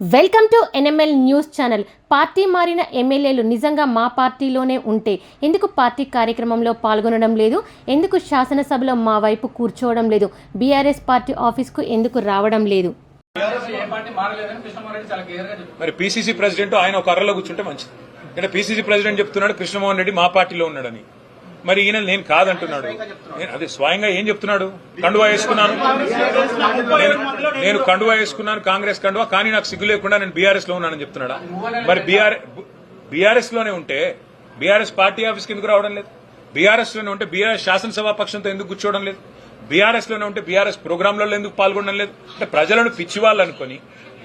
Welcome to NML news channel. Party మారిన ఎమ్మెల్యేలు నిజంగా మా పార్టీలోనే ఉంటే ఎందుకు పార్టీ కార్యక్రమంలో పాల్గొనడం లేదు? ఎందుకు శాసనసభలో మా వైపు కూర్చోవడం లేదు? బీఆర్ఎస్ పార్టీ ఆఫీస్కు ఎందుకు రావడం లేదు? టీఆర్ఎస్ ఏ పార్టీ మారలేదని కృష్ణమోహన్ చాలా క్లియర్గా చెప్పారు. మరి పిసిసి ప్రెసిడెంట్ ఆయన ఒక అర్రలో కూర్చుంటే మంచిది. ఇక్కడ పిసిసి ప్రెసిడెంట్ చెప్తున్నాడు కృష్ణమోహన్ రెడ్డి మా పార్టీలో ఉన్నాడని. మరి ఈయన నేను కాదంటున్నాడు. నేను అదే స్వయంగా ఏం చెప్తున్నాడు? కండువా వేసుకున్నాను. నేను నేను కండువా వేసుకున్నాను కాంగ్రెస్ కండువా కానీ నాకు సిగ్గు లేకుండా నేను బీఆర్ఎస్లో ఉన్నానని చెప్తున్నాడా? మరి బీఆర్ బీఆర్ఎస్లోనే ఉంటే బీఆర్ఎస్ పార్టీ ఆఫీస్కి ఎందుకు రావడం లేదు? బీఆర్ఎస్లోనే ఉంటే బీఆర్ఎస్ శాసనసభా పక్షంతో ఎందుకు కూర్చోవడం లేదు? బీఆర్ఎస్లోనే ఉంటే బీఆర్ఎస్ ప్రోగ్రాంలలో ఎందుకు పాల్గొనడం లేదు? అంటే ప్రజలను పిచ్చి వాళ్ళు అనుకొని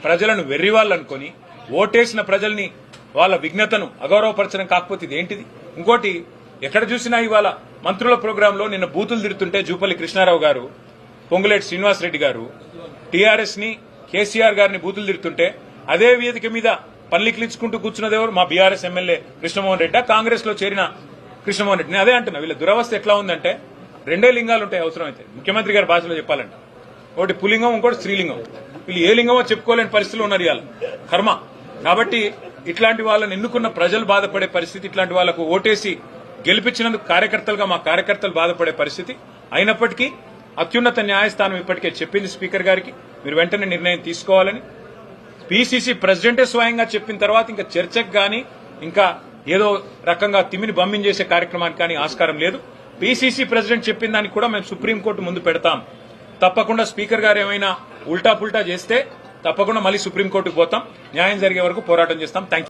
ప్రజలను వెర్రి వాళ్ళు అనుకొని ఓటేసిన ప్రజల్ని వాళ్ళ విఘ్నతను అగౌరవపరచడం కాకపోతే ఇది ఏంటిది ఇంకోటి ఎక్కడ చూసినా ఇవాళ మంత్రుల ప్రోగ్రాంలో నిన్న బూతులు తిడుతుంటే జూపల్లి కృష్ణారావు గారు పొంగులేటి శ్రీనివాసరెడ్డి గారు టీఆర్ఎస్ని కేసీఆర్ గారిని బూతులు తిడుతుంటే అదే వేదిక మీద పల్లికిలించుకుంటూ కూర్చున్నది ఎవరు? మా బీఆర్ఎస్ ఎమ్మెల్యే కృష్ణమోహన్ రెడ్డి. కాంగ్రెస్లో చేరిన కృష్ణమోహన్ రెడ్డి అదే అంటున్నా వీళ్ళ దురవస్థ ఎట్లా ఉందంటే రెండే లింగాలు ఉంటాయి అవసరమైతే. ముఖ్యమంత్రి గారి భాషలో చెప్పాలంటే. ఒకటి పులింగం ఇంకోటి స్త్రీలింగం. వీళ్ళు ఏ లింగమో చెప్పుకోలేని పరిస్థితులు ఉన్నారు ఇవాళ. కర్మ. కాబట్టి ఇట్లాంటి వాళ్ళని ఎన్నుకున్న ప్రజలు బాధపడే పరిస్థితి ఇట్లాంటి వాళ్ళకు ఓటేసి గెలిపించినందుకు కార్యకర్తలుగా మా కార్యకర్తలు బాధపడే పరిస్థితి అయినప్పటికీ అత్యున్నత న్యాయస్థానం ఇప్పటికే చెప్పింది స్పీకర్ గారికి. మీరు వెంటనే నిర్ణయం తీసుకోవాలని. పీసీసీ ప్రెసిడెంటే స్వయంగా చెప్పిన తర్వాత ఇంకా చర్చకు కానీ ఇంకా ఏదో రకంగా తిమిని బమ్మింగ్ చేసే కార్యక్రమానికి కానీ ఆస్కారం లేదు. పీసీసీ ప్రెసిడెంట్ చెప్పిన దానికి కూడా మేము సుప్రీంకోర్టు ముందు పెడతాం. తప్పకుండా స్పీకర్ గారు ఏమైనా ఉల్టా పుల్టా చేస్తే తప్పకుండా మళ్ళీ సుప్రీంకోర్టుకు పోతాం. న్యాయం జరిగే వరకు పోరాటం చేస్తాం. థ్యాంక్